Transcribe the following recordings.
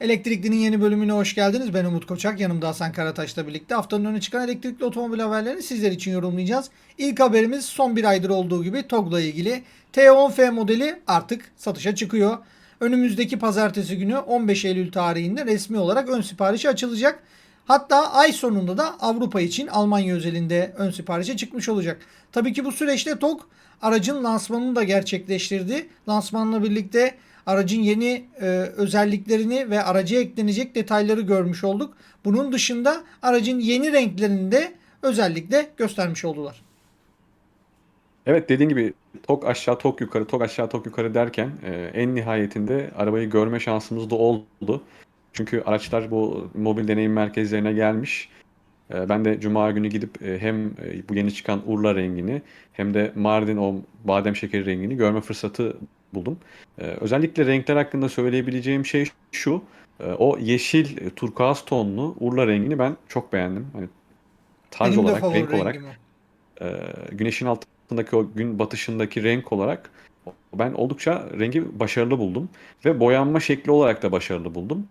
Elektriklinin yeni bölümüne hoş geldiniz. Ben Umut Koçak. Yanımda Hasan Karataş'la birlikte haftanın öne çıkan elektrikli otomobil haberlerini sizler için yorumlayacağız. İlk haberimiz son bir aydır olduğu gibi TOG'la ilgili. T10F modeli artık satışa çıkıyor. Önümüzdeki pazartesi günü 15 Eylül tarihinde resmi olarak ön siparişi açılacak. Hatta ay sonunda da Avrupa için Almanya özelinde ön siparişe çıkmış olacak. Tabii ki bu süreçte TOG aracın lansmanını da gerçekleştirdi. Lansmanla birlikte aracın yeni e, özelliklerini ve araca eklenecek detayları görmüş olduk. Bunun dışında aracın yeni renklerini de özellikle göstermiş oldular. Evet dediğin gibi tok aşağı tok yukarı tok aşağı tok yukarı derken e, en nihayetinde arabayı görme şansımız da oldu. Çünkü araçlar bu mobil deneyim merkezlerine gelmiş. E, ben de cuma günü gidip e, hem e, bu yeni çıkan Urla rengini hem de Mardin o badem şekeri rengini görme fırsatı buldum. E, özellikle renkler hakkında söyleyebileceğim şey şu. e, o yeşil e, turkuaz tonlu Urla rengini ben çok beğendim. Hani tarz Benim olarak, renk olarak o. e, güneşin altındaki o gün batışındaki renk olarak ben oldukça rengi başarılı buldum ve boyanma şekli olarak da başarılı buldum.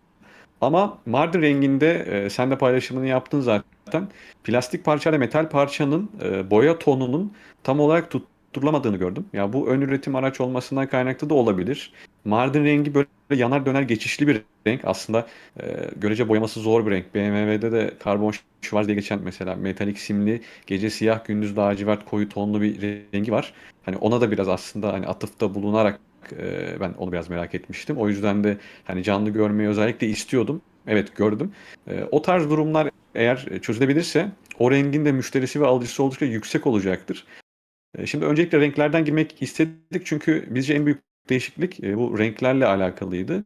Ama Mardin renginde e, sen de paylaşımını yaptın zaten. Plastik parçayla metal parçanın e, boya tonunun tam olarak tutturulamadığını gördüm. Ya bu ön üretim araç olmasından kaynaklı da olabilir. Mardin rengi böyle yanar döner geçişli bir renk. Aslında e, görece boyaması zor bir renk. BMW'de de karbon şuvarz diye geçen mesela metalik simli gece siyah gündüz lacivert koyu tonlu bir rengi var. Hani ona da biraz aslında hani atıfta bulunarak e, ben onu biraz merak etmiştim. O yüzden de hani canlı görmeyi özellikle istiyordum. Evet gördüm. E, o tarz durumlar eğer çözülebilirse o rengin de müşterisi ve alıcısı oldukça yüksek olacaktır. E, Şimdi öncelikle renklerden girmek istedik çünkü bizce en büyük değişiklik e, bu renklerle alakalıydı.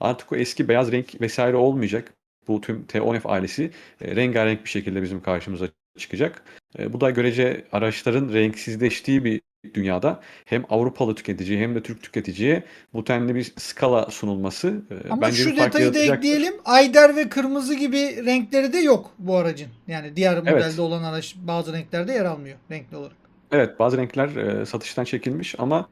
Artık o eski beyaz renk vesaire olmayacak. Bu tüm T10F ailesi e, rengarenk bir şekilde bizim karşımıza çıkacak. E, bu da görece araçların renksizleştiği bir dünyada hem Avrupalı tüketiciye hem de Türk tüketiciye bu denli bir skala sunulması Ama bence şu bir fark detayı da ekleyelim. Ayder ve kırmızı gibi renkleri de yok bu aracın. Yani diğer modelde olan araç bazı renklerde yer almıyor renkli olarak. Evet bazı renkler e, satıştan çekilmiş ama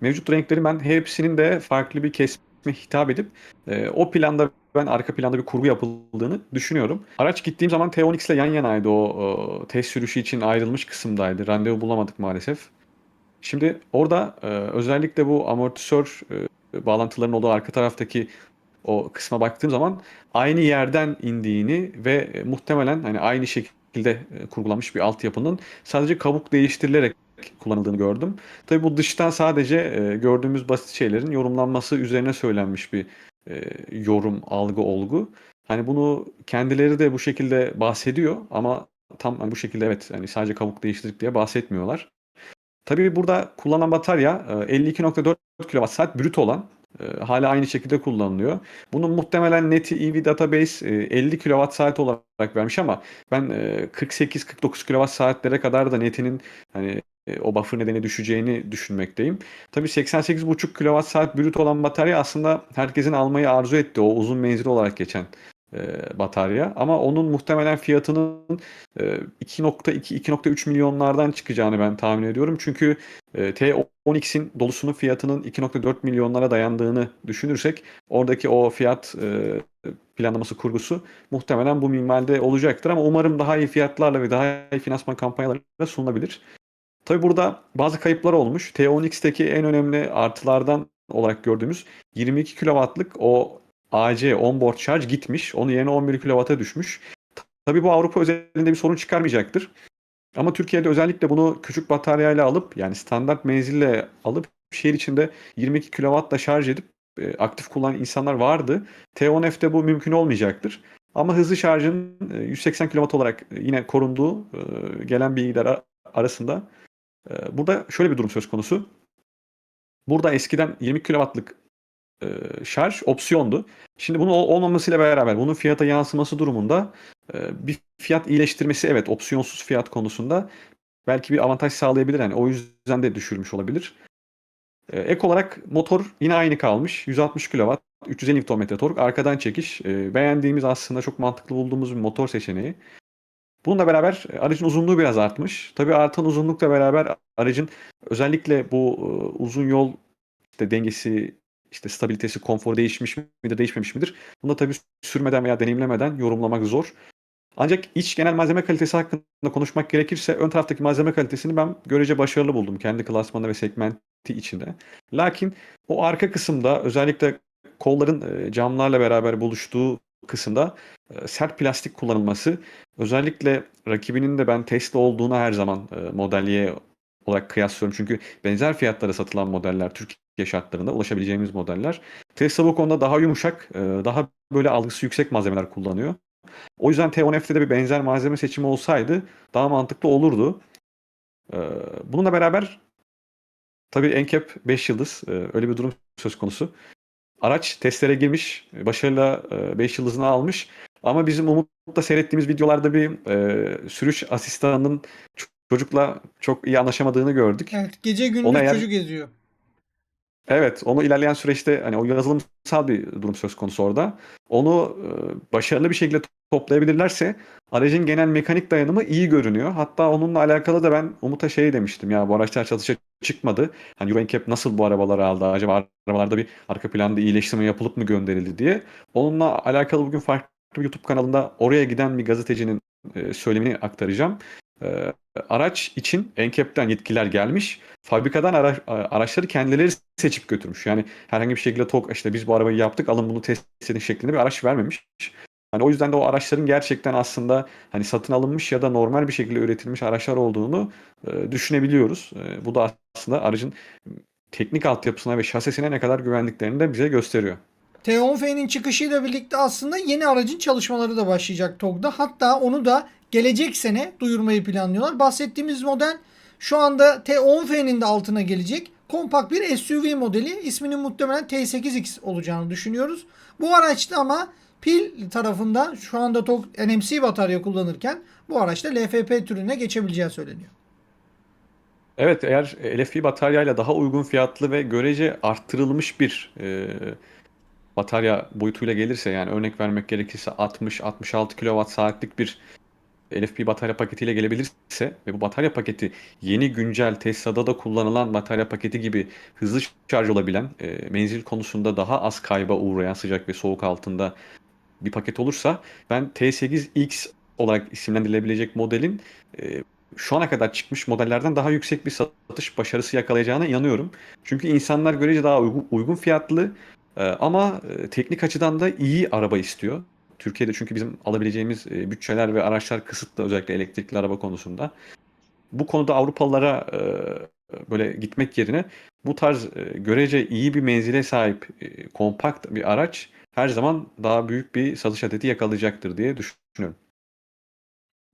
mevcut renkleri ben hepsinin de farklı bir kesme hitap edip e, o planda ben arka planda bir kurgu yapıldığını düşünüyorum. Araç gittiğim zaman T10X ile yan yanaydı o, o test sürüşü için ayrılmış kısımdaydı. Randevu bulamadık maalesef. Şimdi orada e, özellikle bu amortisör e, bağlantılarının olduğu arka taraftaki o kısma baktığım zaman aynı yerden indiğini ve e, muhtemelen hani aynı şekilde e, kurgulanmış bir altyapının sadece kabuk değiştirilerek kullanıldığını gördüm. Tabii bu dıştan sadece e, gördüğümüz basit şeylerin yorumlanması üzerine söylenmiş bir e, yorum, algı, olgu. Hani bunu kendileri de bu şekilde bahsediyor ama tam hani bu şekilde evet hani sadece kabuk değiştirdik diye bahsetmiyorlar. Tabii burada kullanılan batarya e, 52.4 kWh brüt olan e, hala aynı şekilde kullanılıyor. Bunun muhtemelen neti EV Database e, 50 kWh olarak vermiş ama ben e, 48-49 kWh'lere kadar da netinin hani e, o buffer nedeni düşeceğini düşünmekteyim. Tabii 88.5 kWh brüt olan batarya aslında herkesin almayı arzu ettiği o uzun menzili olarak geçen e, batarya. Ama onun muhtemelen fiyatının e, 2.2-2.3 milyonlardan çıkacağını ben tahmin ediyorum. Çünkü e, T10X'in dolusunun fiyatının 2.4 milyonlara dayandığını düşünürsek oradaki o fiyat e, planlaması kurgusu muhtemelen bu minvalde olacaktır ama umarım daha iyi fiyatlarla ve daha iyi finansman kampanyalarıyla sunulabilir. Tabi burada bazı kayıplar olmuş. T10X'teki en önemli artılardan olarak gördüğümüz 22 kW'lık o AC onboard charge gitmiş. Onun yerine 11 kW'a düşmüş. Tabii bu Avrupa özelinde bir sorun çıkarmayacaktır. Ama Türkiye'de özellikle bunu küçük bataryayla alıp yani standart menzille alıp şehir içinde 22 kW'la şarj edip e, aktif kullanan insanlar vardı. T10F'de bu mümkün olmayacaktır. Ama hızlı şarjın e, 180 kW olarak e, yine korunduğu e, gelen bilgiler arasında e, burada şöyle bir durum söz konusu. Burada eskiden 20 kW'lık e, şarj opsiyondu. Şimdi bunun ol- olmamasıyla beraber bunun fiyata yansıması durumunda e, bir fiyat iyileştirmesi evet opsiyonsuz fiyat konusunda belki bir avantaj sağlayabilir. Yani o yüzden de düşürmüş olabilir. E, ek olarak motor yine aynı kalmış. 160 kW, 350 Nm tork, arkadan çekiş. E, beğendiğimiz aslında çok mantıklı bulduğumuz bir motor seçeneği. Bununla beraber e, aracın uzunluğu biraz artmış. Tabii artan uzunlukla beraber aracın özellikle bu e, uzun yol işte dengesi işte stabilitesi, konforu değişmiş midir, değişmemiş midir? Bunu da tabii sürmeden veya deneyimlemeden yorumlamak zor. Ancak iç genel malzeme kalitesi hakkında konuşmak gerekirse ön taraftaki malzeme kalitesini ben görece başarılı buldum kendi klasmanı ve segmenti içinde. Lakin o arka kısımda özellikle kolların e, camlarla beraber buluştuğu kısımda e, sert plastik kullanılması özellikle rakibinin de ben Tesla olduğunu her zaman e, modelye olarak kıyaslıyorum. Çünkü benzer fiyatlara satılan modeller Türkiye şartlarında ulaşabileceğimiz modeller. Tesla bu konuda daha yumuşak, e, daha böyle algısı yüksek malzemeler kullanıyor. O yüzden T10F'de de bir benzer malzeme seçimi olsaydı daha mantıklı olurdu. E, Bununla beraber tabii NCAP 5 yıldız e, öyle bir durum söz konusu. Araç testlere girmiş, başarıyla 5 yıldızını almış. Ama bizim Umut'la seyrettiğimiz videolarda bir e, sürüş asistanının çocukla çok iyi anlaşamadığını gördük. Evet gece gündüz Ona eğer- çocuk geziyor. Evet, onu ilerleyen süreçte hani o yazılımsal bir durum söz konusu orada. Onu e, başarılı bir şekilde toplayabilirlerse aracın genel mekanik dayanımı iyi görünüyor. Hatta onunla alakalı da ben Umut'a şey demiştim ya bu araçlar satışa çıkmadı. Hani Euro NCAP nasıl bu arabaları aldı? Acaba arabalarda bir arka planda iyileştirme yapılıp mı gönderildi diye. Onunla alakalı bugün farklı bir YouTube kanalında oraya giden bir gazetecinin e, söylemini aktaracağım. E, araç için NCAP'ten yetkiler gelmiş. Fabrikadan ara- araçları kendileri seçip götürmüş. Yani herhangi bir şekilde TOG işte biz bu arabayı yaptık alın bunu test edin şeklinde bir araç vermemiş. Hani o yüzden de o araçların gerçekten aslında hani satın alınmış ya da normal bir şekilde üretilmiş araçlar olduğunu e, düşünebiliyoruz. E, bu da aslında aracın teknik altyapısına ve şasisine ne kadar güvendiklerini de bize gösteriyor. T10F'nin çıkışıyla birlikte aslında yeni aracın çalışmaları da başlayacak TOG'da. Hatta onu da gelecek sene duyurmayı planlıyorlar. Bahsettiğimiz model şu anda T10F'nin de altına gelecek. Kompakt bir SUV modeli. İsminin muhtemelen T8X olacağını düşünüyoruz. Bu araçta ama pil tarafında şu anda TOG NMC batarya kullanırken bu araçta LFP türüne geçebileceği söyleniyor. Evet eğer LFP bataryayla daha uygun fiyatlı ve görece arttırılmış bir e, batarya boyutuyla gelirse yani örnek vermek gerekirse 60-66 kWh saatlik bir LFP batarya paketiyle gelebilirse ve bu batarya paketi yeni güncel Tesla'da da kullanılan batarya paketi gibi hızlı şarj olabilen, e, menzil konusunda daha az kayba uğrayan sıcak ve soğuk altında bir paket olursa ben T8X olarak isimlendirilebilecek modelin e, şu ana kadar çıkmış modellerden daha yüksek bir satış başarısı yakalayacağına inanıyorum. Çünkü insanlar görece daha uygun, uygun fiyatlı e, ama e, teknik açıdan da iyi araba istiyor. Türkiye'de çünkü bizim alabileceğimiz e, bütçeler ve araçlar kısıtlı özellikle elektrikli araba konusunda. Bu konuda Avrupalılara e, böyle gitmek yerine bu tarz görece iyi bir menzile sahip kompakt bir araç her zaman daha büyük bir satış adeti yakalayacaktır diye düşünüyorum.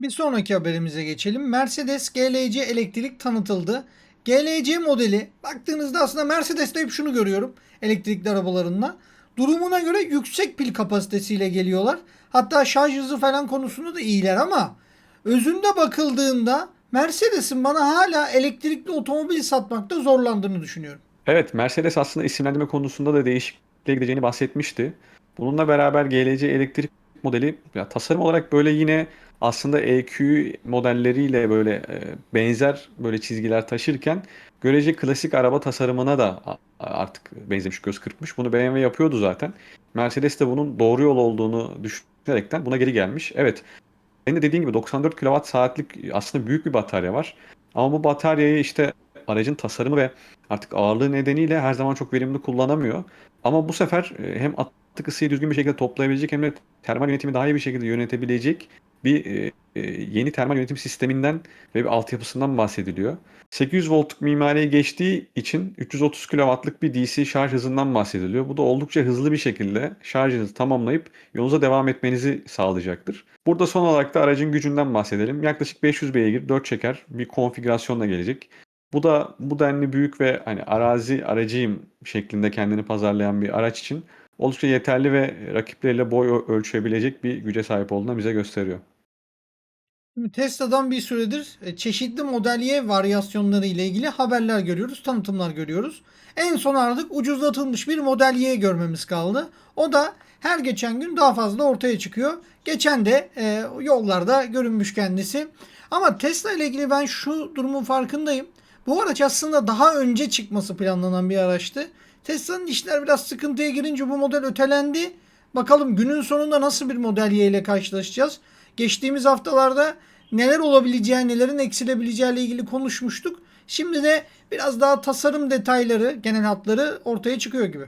Bir sonraki haberimize geçelim. Mercedes GLC elektrik tanıtıldı. GLC modeli baktığınızda aslında Mercedes'te hep şunu görüyorum elektrikli arabalarında. Durumuna göre yüksek pil kapasitesiyle geliyorlar. Hatta şarj hızı falan konusunda da iyiler ama özünde bakıldığında Mercedes'in bana hala elektrikli otomobil satmakta zorlandığını düşünüyorum. Evet, Mercedes aslında isimlendirme konusunda da değişikliğe gideceğini bahsetmişti. Bununla beraber GLC elektrik modeli ya tasarım olarak böyle yine aslında EQ modelleriyle böyle e, benzer böyle çizgiler taşırken görece klasik araba tasarımına da artık benzemiş göz kırpmış. Bunu BMW yapıyordu zaten. Mercedes de bunun doğru yol olduğunu düşünerekten buna geri gelmiş. Evet, senin de dediğin gibi 94 kWh saatlik aslında büyük bir batarya var. Ama bu bataryayı işte aracın tasarımı ve artık ağırlığı nedeniyle her zaman çok verimli kullanamıyor. Ama bu sefer e, hem atık ısıyı düzgün bir şekilde toplayabilecek hem de termal yönetimi daha iyi bir şekilde yönetebilecek bir e, e, yeni termal yönetim sisteminden ve bir altyapısından bahsediliyor. 800 voltluk mimariye geçtiği için 330 kW'lık bir DC şarj hızından bahsediliyor. Bu da oldukça hızlı bir şekilde şarjınızı tamamlayıp yolunuza devam etmenizi sağlayacaktır. Burada son olarak da aracın gücünden bahsedelim. Yaklaşık 500 beygir 4 çeker bir konfigürasyonla gelecek. Bu da bu denli büyük ve hani arazi aracıyım şeklinde kendini pazarlayan bir araç için oldukça yeterli ve rakipleriyle boy ölçebilecek bir güce sahip olduğunu bize gösteriyor. Tesla'dan bir süredir e, çeşitli Model varyasyonları ile ilgili haberler görüyoruz, tanıtımlar görüyoruz. En son artık ucuzlatılmış bir Model görmemiz kaldı. O da her geçen gün daha fazla ortaya çıkıyor. Geçen de e, yollarda görünmüş kendisi. Ama Tesla ile ilgili ben şu durumun farkındayım. Bu araç aslında daha önce çıkması planlanan bir araçtı. Tesla'nın işler biraz sıkıntıya girince bu model ötelendi. Bakalım günün sonunda nasıl bir Model ile karşılaşacağız. Geçtiğimiz haftalarda neler olabileceği, nelerin eksilebileceği ile ilgili konuşmuştuk. Şimdi de biraz daha tasarım detayları, genel hatları ortaya çıkıyor gibi.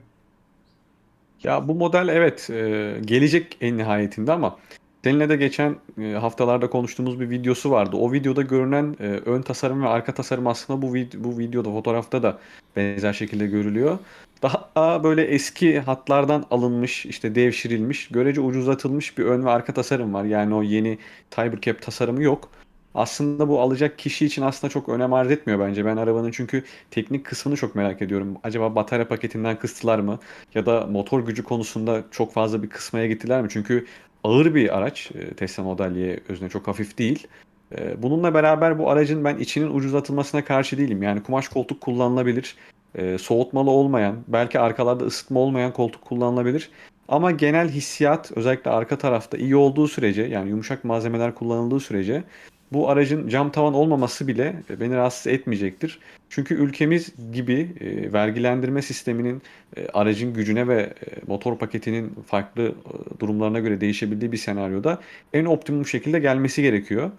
Ya bu model evet e, gelecek en nihayetinde ama seninle de geçen e, haftalarda konuştuğumuz bir videosu vardı. O videoda görünen e, ön tasarım ve arka tasarım aslında bu vid- bu videoda fotoğrafta da benzer şekilde görülüyor. Daha böyle eski hatlardan alınmış, işte devşirilmiş, görece ucuzlatılmış bir ön ve arka tasarım var. Yani o yeni Tiber Cap tasarımı yok. Aslında bu alacak kişi için aslında çok önem arz etmiyor bence. Ben arabanın çünkü teknik kısmını çok merak ediyorum. Acaba batarya paketinden kıstılar mı? Ya da motor gücü konusunda çok fazla bir kısmaya gittiler mi? Çünkü ağır bir araç. e, Tesla Model Y özüne çok hafif değil. E, Bununla beraber bu aracın ben içinin ucuzlatılmasına karşı değilim. Yani kumaş koltuk kullanılabilir. E, Soğutmalı olmayan, belki arkalarda ısıtma olmayan koltuk kullanılabilir. Ama genel hissiyat özellikle arka tarafta iyi olduğu sürece yani yumuşak malzemeler kullanıldığı sürece bu aracın cam tavan olmaması bile beni rahatsız etmeyecektir. Çünkü ülkemiz gibi e, vergilendirme sisteminin e, aracın gücüne ve e, motor paketinin farklı e, durumlarına göre değişebildiği bir senaryoda en optimum şekilde gelmesi gerekiyor.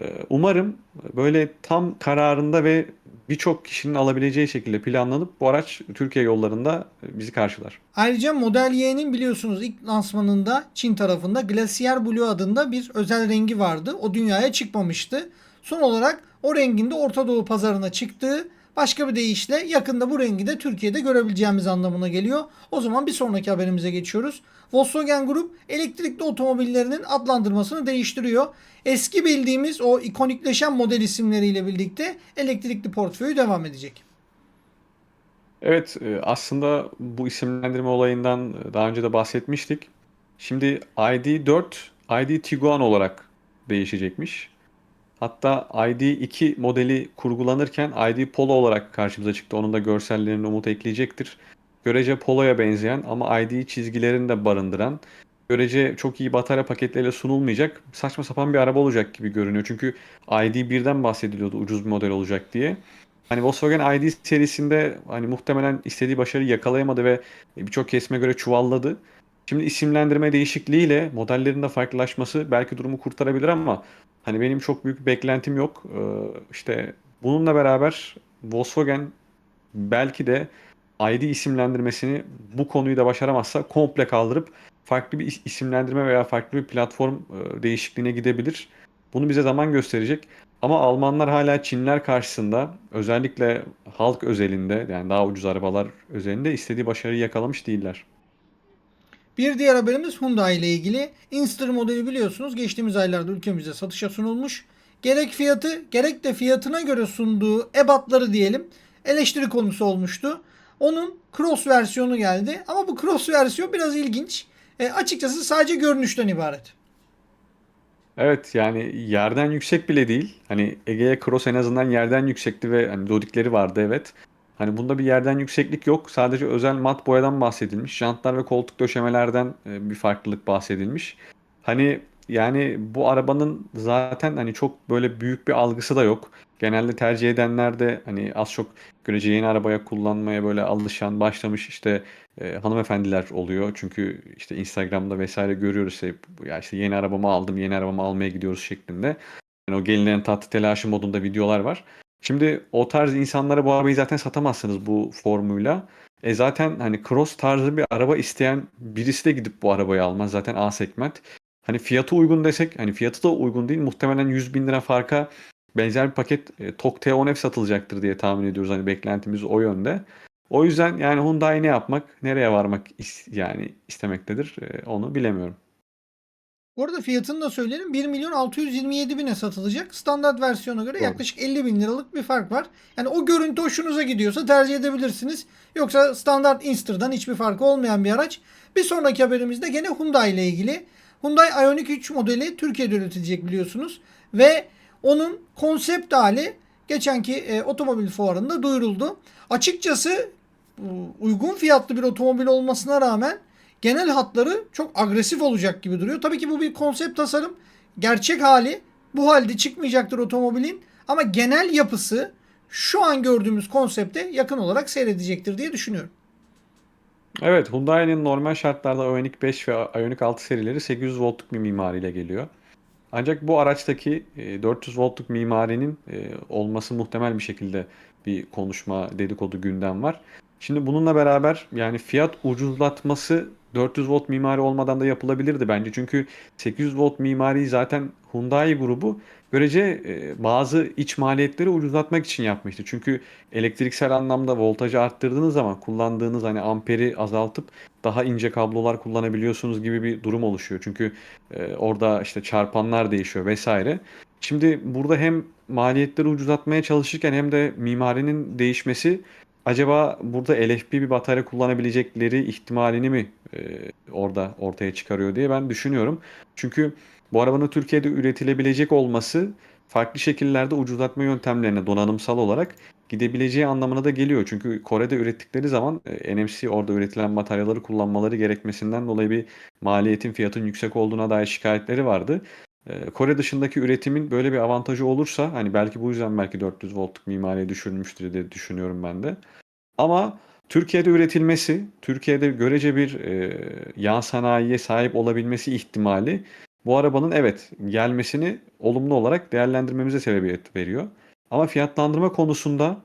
E, Umarım böyle tam kararında ve birçok kişinin alabileceği şekilde planlanıp bu araç Türkiye yollarında bizi karşılar. Ayrıca Model Y'nin biliyorsunuz ilk lansmanında Çin tarafında Glacier Blue adında bir özel rengi vardı. O dünyaya çıkmamıştı. Son olarak o rengin de Orta Doğu pazarına çıktığı başka bir deyişle yakında bu rengi de Türkiye'de görebileceğimiz anlamına geliyor. O zaman bir sonraki haberimize geçiyoruz. Volkswagen Group elektrikli otomobillerinin adlandırmasını değiştiriyor. Eski bildiğimiz o ikonikleşen model isimleriyle birlikte elektrikli portföyü devam edecek. Evet, e, aslında bu isimlendirme olayından e, daha önce de bahsetmiştik. Şimdi ID4, ID Tiguan olarak değişecekmiş. Hatta ID2 modeli kurgulanırken ID Polo olarak karşımıza çıktı. Onun da görsellerini Umut ekleyecektir. Görece Polo'ya benzeyen ama ID çizgilerini de barındıran, görece çok iyi batarya paketleriyle sunulmayacak saçma sapan bir araba olacak gibi görünüyor. Çünkü ID1'den bahsediliyordu ucuz bir model olacak diye. Hani Volkswagen ID serisinde hani muhtemelen istediği başarıyı yakalayamadı ve birçok kesime göre çuvalladı. Şimdi isimlendirme değişikliğiyle modellerin de farklılaşması belki durumu kurtarabilir ama hani benim çok büyük bir beklentim yok. Ee, işte bununla beraber Volkswagen belki de ID isimlendirmesini bu konuyu da başaramazsa komple kaldırıp farklı bir is- isimlendirme veya farklı bir platform e, değişikliğine gidebilir. Bunu bize zaman gösterecek. Ama Almanlar hala Çinliler karşısında özellikle halk özelinde yani daha ucuz arabalar özelinde istediği başarıyı yakalamış değiller. Bir diğer haberimiz Hyundai ile ilgili. Inster modeli biliyorsunuz geçtiğimiz aylarda ülkemizde satışa sunulmuş. Gerek fiyatı gerek de fiyatına göre sunduğu ebatları diyelim eleştiri konusu olmuştu. Onun Cross versiyonu geldi ama bu Cross versiyon biraz ilginç. E, açıkçası sadece görünüşten ibaret. Evet yani yerden yüksek bile değil. Hani Egea Cross en azından yerden yüksekti ve hani dodikleri vardı evet. Hani bunda bir yerden yükseklik yok. Sadece özel mat boyadan bahsedilmiş. Jantlar ve koltuk döşemelerden e, bir farklılık bahsedilmiş. Hani yani bu arabanın zaten hani çok böyle büyük bir algısı da yok. Genelde tercih edenler de hani az çok görece yeni arabaya kullanmaya böyle alışan, başlamış işte e, hanımefendiler oluyor. Çünkü işte Instagram'da vesaire görüyoruz hep ya işte yeni arabamı aldım, yeni arabamı almaya gidiyoruz şeklinde. Yani o gelinen tatlı telaşı modunda videolar var. Şimdi o tarz insanlara bu arabayı zaten satamazsınız bu formuyla. E zaten hani cross tarzı bir araba isteyen birisi de gidip bu arabayı almaz. Zaten A segment. Hani fiyatı uygun desek hani fiyatı da uygun değil. Muhtemelen 100 bin lira farka benzer bir paket e, TOG T10F satılacaktır diye tahmin ediyoruz. Hani beklentimiz o yönde. O yüzden yani Hyundai ne yapmak, nereye varmak is- yani istemektedir e, onu bilemiyorum. Bu arada fiyatını da söyleyelim. 1 milyon 627 bine satılacak. Standart versiyona göre Doğru. yaklaşık 50 bin liralık bir fark var. Yani o görüntü hoşunuza gidiyorsa tercih edebilirsiniz. Yoksa standart Inster'dan hiçbir farkı olmayan bir araç. Bir sonraki haberimizde gene Hyundai ile ilgili. Hyundai Ioniq 3 modeli Türkiye'de üretilecek biliyorsunuz. Ve onun konsept hali geçenki e, otomobil fuarında duyuruldu. Açıkçası bu uygun fiyatlı bir otomobil olmasına rağmen genel hatları çok agresif olacak gibi duruyor. Tabii ki bu bir konsept tasarım. Gerçek hali bu halde çıkmayacaktır otomobilin ama genel yapısı şu an gördüğümüz konsepte yakın olarak seyredecektir diye düşünüyorum. Evet, Hyundai'nin normal şartlarda Ioniq 5 ve Ioniq 6 serileri 800 voltluk bir mimariyle geliyor. Ancak bu araçtaki e, 400 voltluk mimarinin e, olması muhtemel bir şekilde bir konuşma, dedikodu gündem var. Şimdi bununla beraber yani fiyat ucuzlatması 400 volt mimari olmadan da yapılabilirdi bence. Çünkü 800 volt mimariyi zaten Hyundai grubu görece e, bazı iç maliyetleri ucuzlatmak için yapmıştı. Çünkü elektriksel anlamda voltajı arttırdığınız zaman kullandığınız hani amperi azaltıp daha ince kablolar kullanabiliyorsunuz gibi bir durum oluşuyor. Çünkü e, orada işte çarpanlar değişiyor vesaire. Şimdi burada hem maliyetleri ucuzlatmaya çalışırken hem de mimarinin değişmesi acaba burada LFP bir batarya kullanabilecekleri ihtimalini mi e, orada ortaya çıkarıyor diye ben düşünüyorum. Çünkü bu arabanın Türkiye'de üretilebilecek olması farklı şekillerde ucuzlatma yöntemlerine donanımsal olarak gidebileceği anlamına da geliyor. Çünkü Kore'de ürettikleri zaman e, NMC orada üretilen materyaları kullanmaları gerekmesinden dolayı bir maliyetin fiyatın yüksek olduğuna dair şikayetleri vardı. E, Kore dışındaki üretimin böyle bir avantajı olursa hani belki bu yüzden belki 400 voltluk mimariye düşürülmüştür diye düşünüyorum ben de. Ama Türkiye'de üretilmesi, Türkiye'de görece bir e, yan sanayiye sahip olabilmesi ihtimali bu arabanın evet gelmesini olumlu olarak değerlendirmemize sebebiyet veriyor. Ama fiyatlandırma konusunda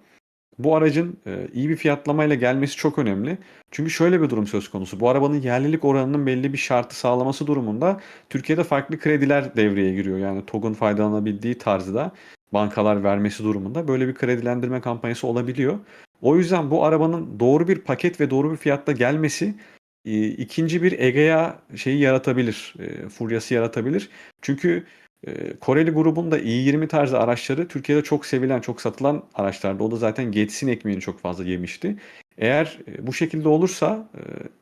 bu aracın e, iyi bir fiyatlamayla gelmesi çok önemli. Çünkü şöyle bir durum söz konusu. Bu arabanın yerlilik oranının belli bir şartı sağlaması durumunda Türkiye'de farklı krediler devreye giriyor. Yani TOG'un faydalanabildiği tarzda bankalar vermesi durumunda böyle bir kredilendirme kampanyası olabiliyor. O yüzden bu arabanın doğru bir paket ve doğru bir fiyatta gelmesi e, ikinci bir Egea şeyi yaratabilir, e, furyası yaratabilir. Çünkü e, Koreli grubun da i20 tarzı araçları Türkiye'de çok sevilen, çok satılan araçlardı. O da zaten Getsin ekmeğini çok fazla yemişti. Eğer e, bu şekilde olursa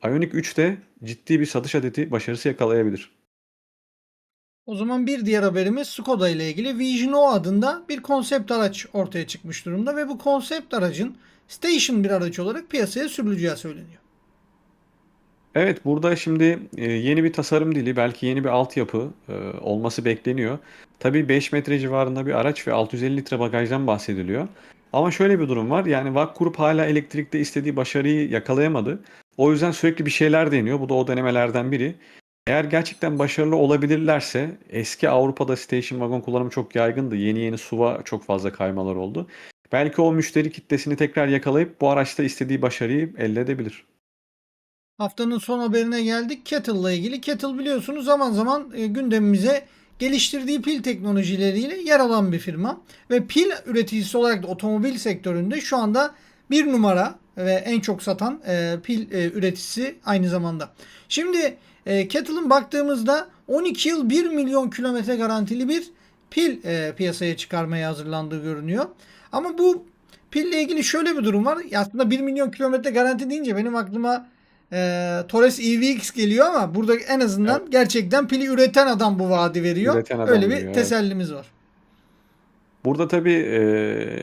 e, Ioniq 3 de ciddi bir satış adeti başarısı yakalayabilir. O zaman bir diğer haberimiz Skoda ile ilgili Vision adında bir konsept araç ortaya çıkmış durumda ve bu konsept aracın station bir araç olarak piyasaya sürüleceği söyleniyor. Evet, burada şimdi e, yeni bir tasarım dili, belki yeni bir altyapı e, olması bekleniyor. Tabii 5 metre civarında bir araç ve 650 litre bagajdan bahsediliyor. Ama şöyle bir durum var. Yani VAK Grup hala elektrikte istediği başarıyı yakalayamadı. O yüzden sürekli bir şeyler deniyor. Bu da o denemelerden biri. Eğer gerçekten başarılı olabilirlerse eski Avrupa'da station wagon kullanımı çok yaygındı. Yeni yeni SUV'a çok fazla kaymalar oldu. Belki o müşteri kitlesini tekrar yakalayıp bu araçta istediği başarıyı elde edebilir. Haftanın son haberine geldik. Kettle ile ilgili. Kettle biliyorsunuz zaman zaman e, gündemimize geliştirdiği pil teknolojileriyle yer alan bir firma. Ve pil üreticisi olarak da otomobil sektöründe şu anda bir numara ve en çok satan e, pil e, üreticisi aynı zamanda. Şimdi e, Kettle'ın baktığımızda 12 yıl 1 milyon kilometre garantili bir pil e, piyasaya çıkarmaya hazırlandığı görünüyor. Ama bu pille ilgili şöyle bir durum var. Aslında 1 milyon kilometre garanti deyince benim aklıma e, Torres EVX geliyor ama burada en azından gerçekten pili üreten adam bu vaadi veriyor. Üreten adam Öyle bir veriyor, evet. tesellimiz var. Burada tabii e,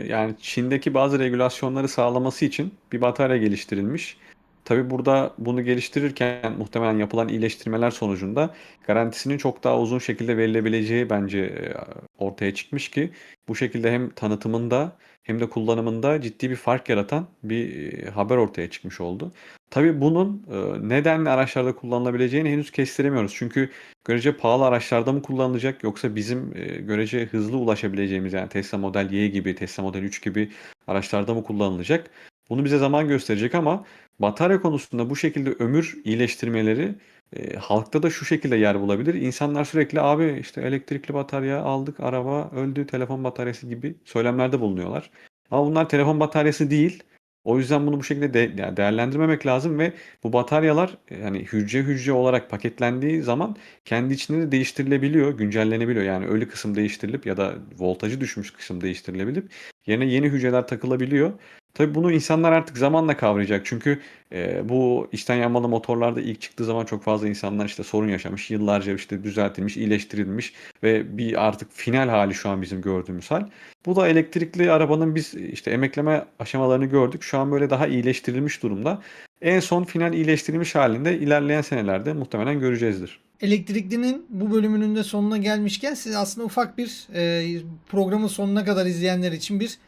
yani Çin'deki bazı regülasyonları sağlaması için bir batarya geliştirilmiş. Tabii burada bunu geliştirirken muhtemelen yapılan iyileştirmeler sonucunda garantisinin çok daha uzun şekilde verilebileceği bence e, ortaya çıkmış ki bu şekilde hem tanıtımında hem de kullanımında ciddi bir fark yaratan bir e, haber ortaya çıkmış oldu. Tabii bunun e, nedenle araçlarda kullanılabileceğini henüz kestiremiyoruz. Çünkü görece pahalı araçlarda mı kullanılacak yoksa bizim görece hızlı ulaşabileceğimiz yani Tesla Model Y gibi, Tesla Model 3 gibi araçlarda mı kullanılacak? Bunu bize zaman gösterecek ama batarya konusunda bu şekilde ömür iyileştirmeleri e, halkta da şu şekilde yer bulabilir. İnsanlar sürekli abi işte elektrikli batarya aldık, araba öldü, telefon bataryası gibi söylemlerde bulunuyorlar. Ama bunlar telefon bataryası değil. O yüzden bunu bu şekilde de, yani değerlendirmemek lazım ve bu bataryalar e, yani hücre hücre olarak paketlendiği zaman kendi içinde de değiştirilebiliyor, güncellenebiliyor. Yani ölü kısım değiştirilip ya da voltajı düşmüş kısım değiştirilebilip yerine yeni hücreler takılabiliyor. Tabii bunu insanlar artık zamanla kavrayacak. Çünkü e, bu içten yanmalı motorlarda ilk çıktığı zaman çok fazla insanlar işte sorun yaşamış. Yıllarca işte düzeltilmiş, iyileştirilmiş ve bir artık final hali şu an bizim gördüğümüz hal. Bu da elektrikli arabanın biz işte emekleme aşamalarını gördük. Şu an böyle daha iyileştirilmiş durumda. En son final iyileştirilmiş halinde ilerleyen senelerde muhtemelen göreceğizdir. Elektriklinin bu bölümünün de sonuna gelmişken size aslında ufak bir e, programın sonuna kadar izleyenler için bir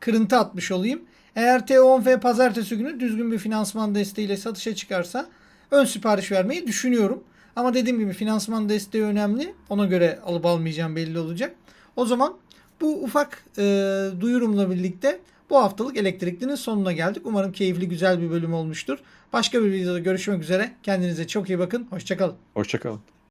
kırıntı atmış olayım. Eğer T10F pazartesi günü düzgün bir finansman desteğiyle satışa çıkarsa ön sipariş vermeyi düşünüyorum. Ama dediğim gibi finansman desteği önemli. Ona göre alıp almayacağım belli olacak. O zaman bu ufak e, duyurumla birlikte bu haftalık elektriklinin sonuna geldik. Umarım keyifli güzel bir bölüm olmuştur. Başka bir videoda görüşmek üzere. Kendinize çok iyi bakın. Hoşçakalın. Hoşçakalın.